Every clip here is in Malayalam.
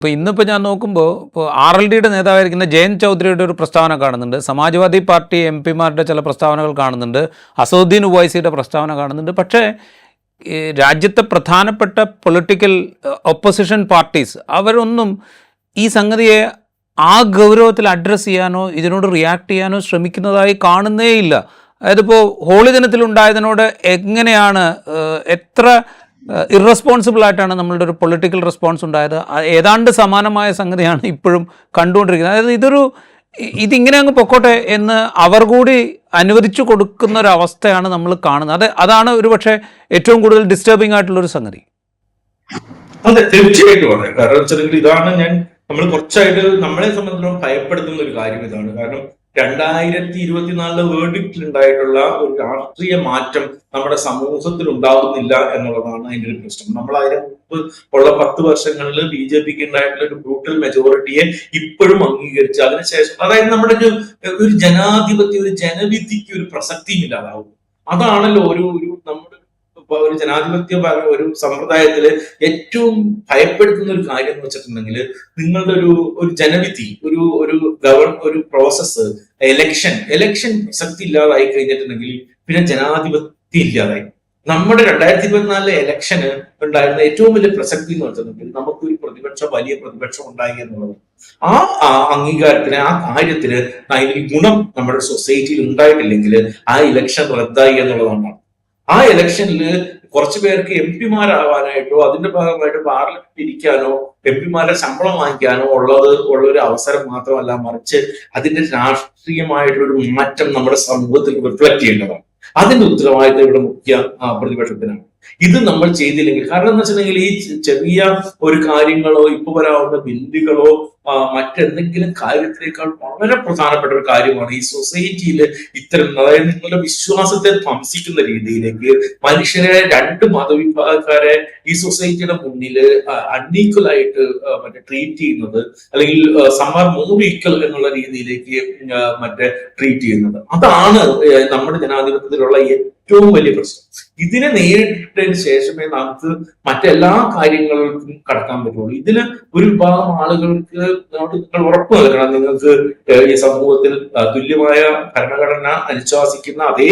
ഇപ്പോൾ ഇന്നിപ്പോൾ ഞാൻ നോക്കുമ്പോൾ ഇപ്പോൾ ആർ എൽ ഡിയുടെ നേതാവായിരിക്കുന്ന ജയൻ ചൗധരിയുടെ ഒരു പ്രസ്താവന കാണുന്നുണ്ട്. സമാജ്വാദി പാർട്ടി എം പിമാരുടെ ചില പ്രസ്താവനകൾ കാണുന്നുണ്ട്. അസൗദ്ദീൻ ഉവൈസിയുടെ പ്രസ്താവന കാണുന്നുണ്ട്. പക്ഷേ രാജ്യത്തെ പ്രധാനപ്പെട്ട പൊളിറ്റിക്കൽ ഒപ്പോസിഷൻ പാർട്ടീസ് അവരൊന്നും ഈ സംഗതിയെ ആ ഗൗരവത്തിൽ അഡ്രസ്സ് ചെയ്യാനോ ഇതിനോട് റിയാക്ട് ചെയ്യാനോ ശ്രമിക്കുന്നതായി കാണുന്നേയില്ല. അതായത് ഇപ്പോൾ ഹോളി ദിനത്തിലുണ്ടായതിനോട് എങ്ങനെയാണ് എത്ര ഇറസ്പോൺസിബിൾ ആയിട്ടാണ് നമ്മളുടെ ഒരു പൊളിറ്റിക്കൽ റെസ്പോൺസ് ഉണ്ടായത്. ഏതാണ്ട് സമാനമായ സംഗതിയാണ് ഇപ്പോഴും കണ്ടുകൊണ്ടിരിക്കുന്നത്. അതായത് ഇതൊരു ഇതിങ്ങനെ അങ്ങ് പൊക്കോട്ടെ എന്ന് അവർ കൂടി അനുവദിച്ചു കൊടുക്കുന്ന ഒരു അവസ്ഥയാണ് നമ്മൾ കാണുന്നത്. അത് അതാണ് ഒരു പക്ഷേ ഏറ്റവും കൂടുതൽ ഡിസ്റ്റർബിംഗ് ആയിട്ടുള്ള ഒരു സംഗതി. അതെ തീർച്ചയായിട്ടും അതെ. കാരണം വെച്ചിട്ടുണ്ടെങ്കിൽ ഇതാണ് ഞാൻ നമ്മൾ കുറച്ചായിട്ട് നമ്മളെ സംബന്ധിച്ചിടത്തോളം ഭയപ്പെടുത്തുന്ന ഒരു കാര്യം ഇതാണ്. കാരണം രണ്ടായിരത്തി ഇരുപത്തിനാലിലെ വേർഡിക്റ്റിൽ ഉണ്ടായിട്ടുള്ള ഒരു രാഷ്ട്രീയ മാറ്റം നമ്മുടെ സമൂഹത്തിൽ ഉണ്ടാകുന്നില്ല എന്നുള്ളതാണ് അതിന്റെ ഒരു പ്രശ്നം. നമ്മൾ അതിന് മുമ്പ് ഉള്ള പത്ത് വർഷങ്ങളിൽ ബി ജെ പിക്ക് ഉണ്ടായിട്ടുള്ള ഒരു ബ്രൂട്ടൽ മെജോറിറ്റിയെ ഇപ്പോഴും അംഗീകരിച്ച് അതിനുശേഷം അതായത് നമ്മുടെ ഒരു ഒരു ജനാധിപത്യ ഒരു ജനവിധിക്ക് ഒരു പ്രസക്തിയും ഇല്ലാതാവും അതാണല്ലോ ഒരു ഒരു ഇപ്പൊ ഒരു ജനാധിപത്യ ഒരു സമ്പ്രദായത്തിൽ ഏറ്റവും ഭയപ്പെടുത്തുന്ന ഒരു കാര്യം എന്ന് വെച്ചിട്ടുണ്ടെങ്കിൽ നിങ്ങളുടെ ഒരു ഒരു ജനവിധി ഒരു ഒരു ഗവൺ ഒരു പ്രോസസ്സ് എലക്ഷൻ എലക്ഷൻ പ്രസക്തി ഇല്ലാതായി കഴിഞ്ഞിട്ടുണ്ടെങ്കിൽ പിന്നെ ജനാധിപത്യം ഇല്ലാതായി. നമ്മുടെ രണ്ടായിരത്തി ഇരുപത്തിനാലിലെ എലക്ഷന് ഉണ്ടായിരുന്ന ഏറ്റവും വലിയ പ്രസക്തി എന്ന് വെച്ചിട്ടുണ്ടെങ്കിൽ നമുക്ക് ഒരു പ്രതിപക്ഷം വലിയ പ്രതിപക്ഷം ഉണ്ടായി എന്നുള്ളത്. ആ അംഗീകാരത്തിന് ആ കാര്യത്തിന് ഗുണം നമ്മുടെ സൊസൈറ്റിയിൽ ഉണ്ടായിട്ടില്ലെങ്കിൽ ആ ഇലക്ഷൻ റദ്ദായി എന്നുള്ളതാണ്. ആ ഇലക്ഷനിൽ കുറച്ചു പേർക്ക് എം പിമാരാവാനായിട്ടോ അതിന്റെ ഭാഗമായിട്ട് പാർലമെന്റ് ഇരിക്കാനോ എം പിമാരുടെ ശമ്പളം വാങ്ങിക്കാനോ ഉള്ളത് ഉള്ള ഒരു അവസരം മാത്രമല്ല മറിച്ച് അതിന്റെ രാഷ്ട്രീയമായിട്ടുള്ള ഒരു മാറ്റം നമ്മുടെ സമൂഹത്തിൽ റിഫ്ലക്ട് ചെയ്യേണ്ടതാണ് അതിന്റെ ഉത്തരവാദിത്തം ഇവിടെ മുഖ്യ പ്രതിപക്ഷത്തിനാണ്. ഇത് നമ്മൾ ചെയ്തില്ലെങ്കിൽ കാരണം എന്ന് വെച്ചിട്ടുണ്ടെങ്കിൽ ഈ ചെറിയ ഒരു കാര്യങ്ങളോ ഇപ്പൊ വരാവുന്ന ബില്ലുകളോ മറ്റെന്തെങ്കിലും കാര്യത്തിനേക്കാൾ വളരെ പ്രധാനപ്പെട്ട ഒരു കാര്യമാണ് ഈ സൊസൈറ്റിയിൽ ഇത്തരം അതായത് നിങ്ങളുടെ വിശ്വാസത്തെ ധ്വംസിക്കുന്ന രീതിയിലേക്ക് മനുഷ്യരെ രണ്ട് മതവിഭാഗക്കാരെ ഈ സൊസൈറ്റിയുടെ മുന്നിൽ അൺഈക്വൽ ആയിട്ട് മറ്റേ ട്രീറ്റ് ചെയ്യുന്നത് അല്ലെങ്കിൽ സമ്മർ മോർ ഈക്വൽ എന്നുള്ള രീതിയിലേക്ക് മറ്റേ ട്രീറ്റ് ചെയ്യുന്നത്. അതാണ് നമ്മുടെ ജനാധിപത്യത്തിലുള്ള ഏറ്റവും വലിയ പ്രശ്നം. ഇതിനെ നേരിട്ടതിന് ശേഷമേ നമുക്ക് മറ്റെല്ലാ കാര്യങ്ങൾക്കും കടക്കാൻ പറ്റുള്ളൂ. ഇതിന് ഒരു വിഭാഗം ആളുകൾക്ക് നിങ്ങൾ ഉറപ്പ് നൽകണം. നിങ്ങൾക്ക് ഈ സമൂഹത്തിൽ തുല്യമായ ഭരണഘടന അനുശാസിക്കുന്ന അതേ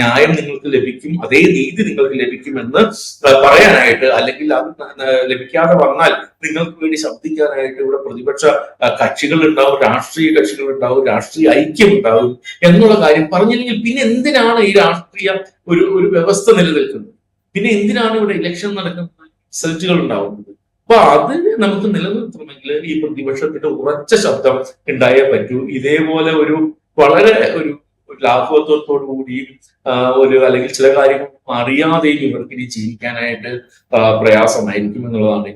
ന്യായം നിങ്ങൾക്ക് ലഭിക്കും അതേ നീതി നിങ്ങൾക്ക് ലഭിക്കുമെന്ന് പറയാനായിട്ട് അല്ലെങ്കിൽ അത് ലഭിക്കാതെ വന്നാൽ നിങ്ങൾക്ക് വേണ്ടി ശബ്ദിക്കാനായിട്ട് ഇവിടെ പ്രതിപക്ഷ കക്ഷികൾ ഉണ്ടാവും രാഷ്ട്രീയ കക്ഷികൾ ഉണ്ടാവും രാഷ്ട്രീയ ഐക്യം ഉണ്ടാവും എന്നുള്ള കാര്യം പറഞ്ഞില്ലെങ്കിൽ പിന്നെ എന്തിനാണ് ഈ രാഷ്ട്രീയ ഒരു ഒരു വ്യവസ്ഥ നിലനിൽക്കുന്നത് പിന്നെ എന്തിനാണ് ഇവിടെ ഇലക്ഷൻ നടക്കുന്നത്? റിസൾട്ടുകൾ ഉണ്ടാവുന്നത്. അപ്പൊ അത് നമുക്ക് നിലനിർത്തണമെങ്കിൽ ഈ പ്രതിപക്ഷത്തിന്റെ ഉറച്ച ശബ്ദം ഉണ്ടായേ പറ്റൂ. ഇതേപോലെ ഒരു വളരെ ഒരു ലാഘവത്വത്തോടു കൂടിയും ഒരു അല്ലെങ്കിൽ ചില കാര്യങ്ങൾ അറിയാതെയും ഇവർക്ക് ഇനി ജീവിക്കാനായിട്ട് പ്രയാസമായിരിക്കും എന്നുള്ളതാണ്